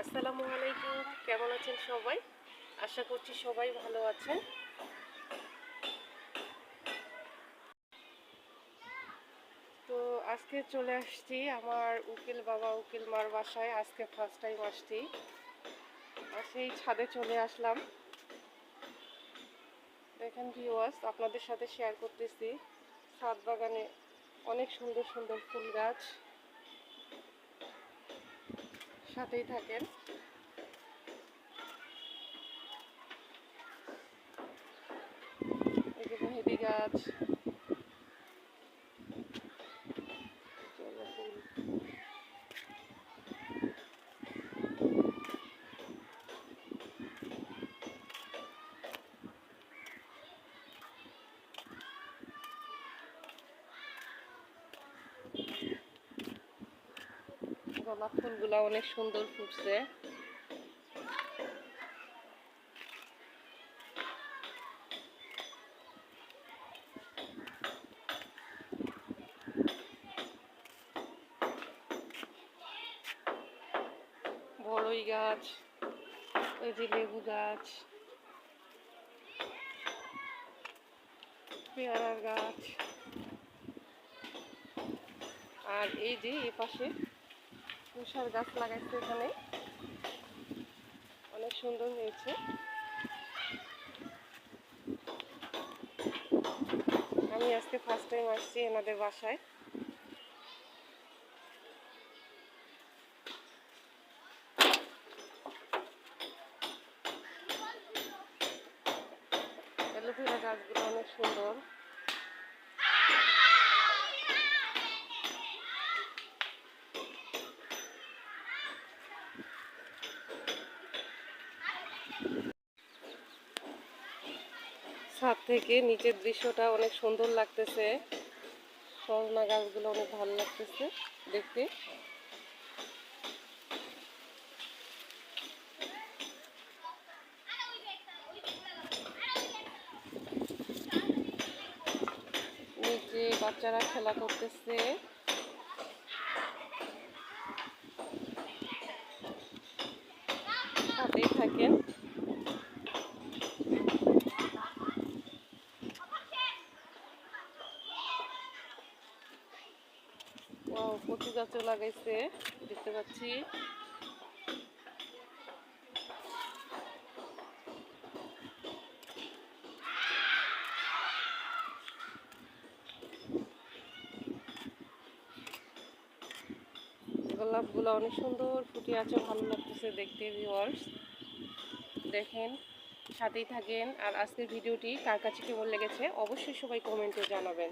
আসসালামু আলাইকুম। কেমন আছেন সবাই? আশা করছি সবাই ভালো আছেন। তো আজকে চলে আসছি আমার উকিল বাবা, উকিল মার বাসায়। আজকে ফার্স্ট টাইম আসছি। আর সেই ছাদে চলে আসলাম। দেখেন ভিওয়ার্স আপনাদের সাথে শেয়ার করতেছি। ছাদ বাগানে অনেক সুন্দর সুন্দর ফুল গাছ। সাথেই থাকেন। এই যে মেহেদি গাছ জবা ফুল গোলাপ ফুলগুলো অনেক সুন্দর ফুটছে। বড়ই গাছ ওই যে লেবু গাছ, পেয়ারার গাছ, আর এই যে এ পাশে তুষার গাছ লাগাইছে এখানে। অনেক সুন্দর হয়েছে। আমি আজকে ফার্স্ট টাইম আসছি এনাদের বাসায়। অ্যালোভেরা গাছগুলো অনেক সুন্দর। ছাদ থেকে নিচের দৃশ্যটা অনেক সুন্দর লাগতেছে। সজনা গাছগুলো অনেক ভালো লাগতেছে দেখতে। নিচে বাচ্চারা খেলা করতেছে। সাথেই থাকেন। ও কচু গাছও লাগাইছে দেখতে পাচ্ছি। গোলাপগুলো অনেক সুন্দর ফুটে আছে, ভালো লাগতেছে দেখতে ভিউয়ার্স দেখেন, সাথেই থাকেন। আর আজকের ভিডিওটি কার কাছে কেমন লেগেছে, অবশ্যই সবাই কমেন্টে জানাবেন।